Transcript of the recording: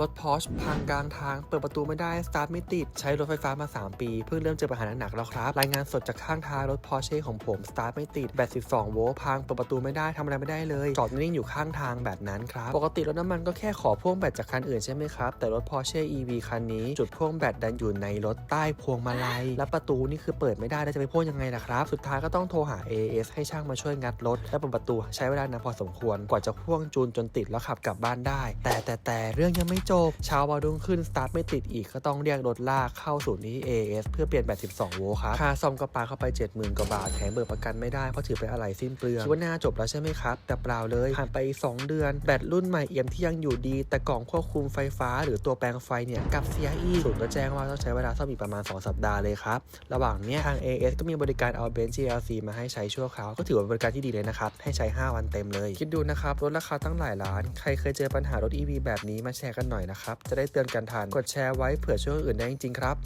รถพอชพังกลางทาง เปิดประตูไม่ได้ สตาร์ทไม่ติด ใช้รถไฟฟ้ามา 3 ปี เพิ่งเริ่มเจอปัญหาหนักๆแล้วครับ รายงานสดจากข้างทางรถพอเช่ของผม สตาร์ทไม่ติด แบต 12 โวลต์ พัง เปิดประตูไม่ได้ทำอะไรไม่ได้เลย จอดนิ่งอยู่ข้างทางแบบนั้นครับ ปกติรถน้ำมันก็แค่ขอพ่วงแบตจากคันอื่นใช่ไหมครับ แต่รถพอเช่ EV คันนี้ จุดพ่วงแบตดันอยู่ในรถใต้พวงมาลัย และประตูนี่คือเปิดไม่ได้ แล้วจะไปพ่วงยังไงล่ะครับ สุดท้ายก็ต้องโทรหา AS ให้ช่างมาช่วยงัดรถ และเปิดประตูใช้เวลานานพอสมควร กว่าจะพ่วงจูนจนติดแล้วขับกลับบ้านได้ แต่แต่แต่เรื่องยังไม่จบ เช้าวันรุ่งขึ้นสตาร์ทไม่ติดอีกก็ต้องเรียกรถลากเข้าศูนย์นี้ AS เพื่อเปลี่ยนแบต12โวลต์ครับ ค่าซ่อมก็ปาเข้าไป 70,000 กว่าบาท แถมเบิกประกันไม่ได้เพราะถือเป็นอะไรสิ้นเปลืองคิดว่าน่าจบแล้วใช่ไหมครับ แต่เปล่าเลย ผ่านไป 2 เดือน แบตรุ่นใหม่เอี่ยมที่ยังอยู่ดี แต่กล่องควบคุมไฟฟ้า หรือตัวแปลงไฟเนี่ยกับเสียอีกศูนย์ก็แจ้งว่าต้องใช้เวลาซ่อมอีกประมาณ 2 สัปดาห์เลยครับ ระหว่างนี้ทาง AS ก็มีบริการเอาเบนซ์ GLC มาให้ใช้ชั่วคราว ก็ถือว่าบริการที่ดีเลยนะครับ ให้ใช้ 5 วันเต็มเลย คิดดูนะครับ รถราคาตั้งหลายล้าน ใครเคยเจอปัญหารถ EV แบบนี้มาแชร์กันหน่อยนะครับ จะได้เตือนกันทันกดแชร์ไว้เผื่อช่วยคนอื่นได้จริงๆครับ